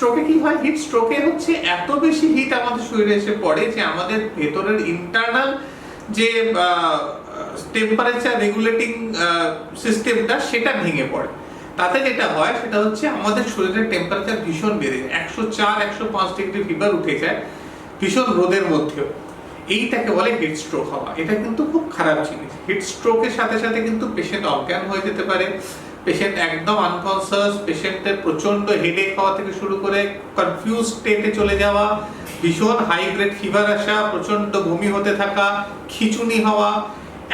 স্ট্রোকে কি হয়? হিট স্ট্রোকে হচ্ছে এত বেশি হিট আমাদের শরীরে এসে পড়ে যে আমাদের ভেতরের ইন্টারনাল যে টেম্পারেচার রেগুলেটিং সিস্টেমটা সেটা ভেঙে পড়ে। তাতে যেটা হয় সেটা হচ্ছে আমাদের শরীরের টেম্পারেচার ভীষণ বেড়ে যায়। একশো চার, একশো পাঁচ ডিগ্রি ফিভার উঠে যায় ভীষণ রোদের মধ্যেও। এইটাকে বলে হিট স্ট্রোক হওয়া। এটা কিন্তু খুব খারাপ জিনিস। হিট স্ট্রোকের সাথে সাথে কিন্তু পেশেন্ট অজ্ঞান হয়ে যেতে পারে। পেশেন্ট একদম আনকনসিয়াস পেশেন্টের প্রচণ্ড হেডেক হওয়া থেকে শুরু করে কনফিউজ স্টেটে চলে যাওয়া, ভীষণ হাই গ্রেড ফিভার আসা প্রচণ্ড বমি হতে থাকা, খিচুনি হওয়া,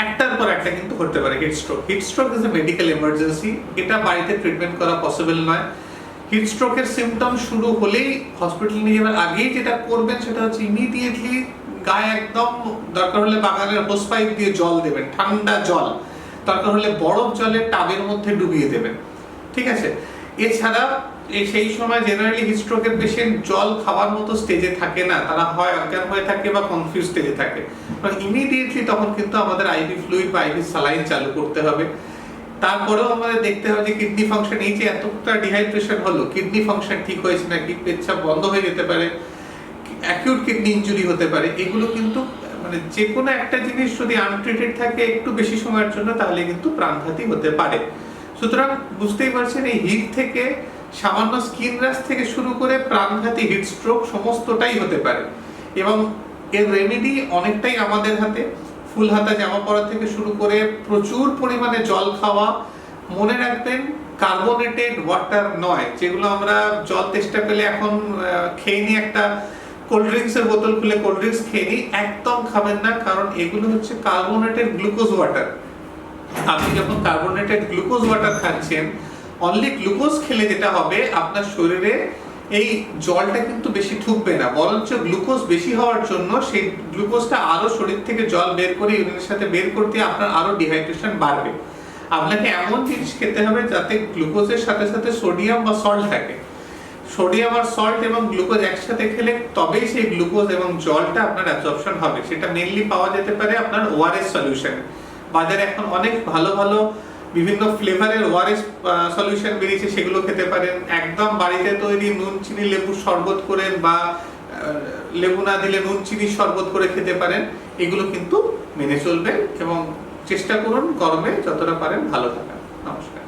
একটার পর একটা কিন্তু হতে পারে heat stroke heat stroke is a medical emergency এটা বাড়িতে ট্রিটমেন্ট করা পসিবল নয়। হিট স্ট্রোকের সিমটম শুরু হলেই হসপিটাল নিয়ে যাওয়ার আগেই যেটা করবেন সেটা হচ্ছে ইমিডিয়েটলি গায়ে একদম দরকার হলে বাগানের হোস পাইপ দিয়ে জল দেবেন, ঠান্ডা জল। দরকার হলে বরফ জলে টাবের মধ্যে ডুবিয়ে দেবেন। ঠিক আছে? এছাড়া সেই সময় জেনারেলি হিস্ট্রোকের পেশেন্ট জল খাওয়ার মতো স্টেজে থাকে না। তারা হয় অজ্ঞান হয়ে থাকে বা কনফিউজ স্টেজে থাকে। ইমিডিয়েটলি তখন কিন্তু আমাদের আইভি ফ্লুইড বা আইভি স্যালাইন চালু করতে হবে। তারপরেও আমাদের দেখতে হবে যে কিডনি ফাংশন এই যে এতটা ডিহাইড্রেশন হলো কিডনি ফাংশন ঠিক হয়েছে নাকি, পেচ্ছাপ বন্ধ হয়ে যেতে পারে অ্যাকিউট কিডনি ইঞ্জুরি হতে পারে, এগুলো কিন্তু মানে যে কোনো একটা জিনিস যদি আনট্রিটেড থাকে একটু বেশি সময়ের জন্য, তাহলে কিন্তু প্রাণঘাতী হতে পারে। সুতরাং বুঝতেই পারছেন, এই হিট থেকে, সামান্য স্কিন র্যাশ থেকে শুরু করে প্রাণঘাতী হিট স্ট্রোক সমস্তটাই হতে পারে। এবং এর রেমেডি অনেকটাই আমাদের হাতে। ফুল হাতা জামা পরা থেকে শুরু করে প্রচুর পরিমাণে জল খাওয়া। মনে রাখবেন কার্বোনেটেড ওয়াটার নয়, যেগুলো আমরা জল তেষ্টা পেলে এখন খেয়ে নিই একটা কোল্ড ড্রিঙ্কসের বোতল খুলে কোল্ড ড্রিঙ্কস খেয়ে নিই একদম খাবেন না, কারণ এগুলো হচ্ছে কার্বোনেটেড গ্লুকোজ ওয়াটার আপনি যখন কার্বোনেটেড গ্লুকোজ ওয়াটার খাচ্ছেন অনলি গ্লুকোজ খেলে যেটা হবে, আপনার শরীরে এই জলটা কিন্তু বেশি ঠুকবে না। বরঞ্চ গ্লুকোজ বেশি হওয়ার জন্য সেই গ্লুকোজটা আরও শরীর থেকে জল বের করে ইউরিনের সাথে বের করতে আপনার আরও ডিহাইড্রেশন বাড়বে। আপনাকে এমন জিনিস খেতে হবে যাতে গ্লুকোজের সাথে সাথে সোডিয়াম বা সল্ট থাকে। সোডিয়াম আর সল্ট এবং গ্লুকোজ একসাথে খেলে তবেই সেই গ্লুকোজ এবং জলটা আপনার অ্যাবজর্পশন হবে। সেটা মেনলি পাওয়া যেতে পারে আপনার ওআরএস সলিউশন বাজারে এখন অনেক ভালো ভালো বিভিন্ন ফ্লেভারের ওআরএস সলিউশন বেরিয়েছে, সেগুলো খেতে পারেন। একদম বাড়িতে তৈরি নুন, চিনি, লেবু শরবত করেন বা লেবু না দিলে নুন, চিনি, শরবত করে খেতে পারেন। এগুলো কিন্তু মেনে চলবেন এবং চেষ্টা করুন গরমে যতটা পারেন ভালো থাকার। নমস্কার।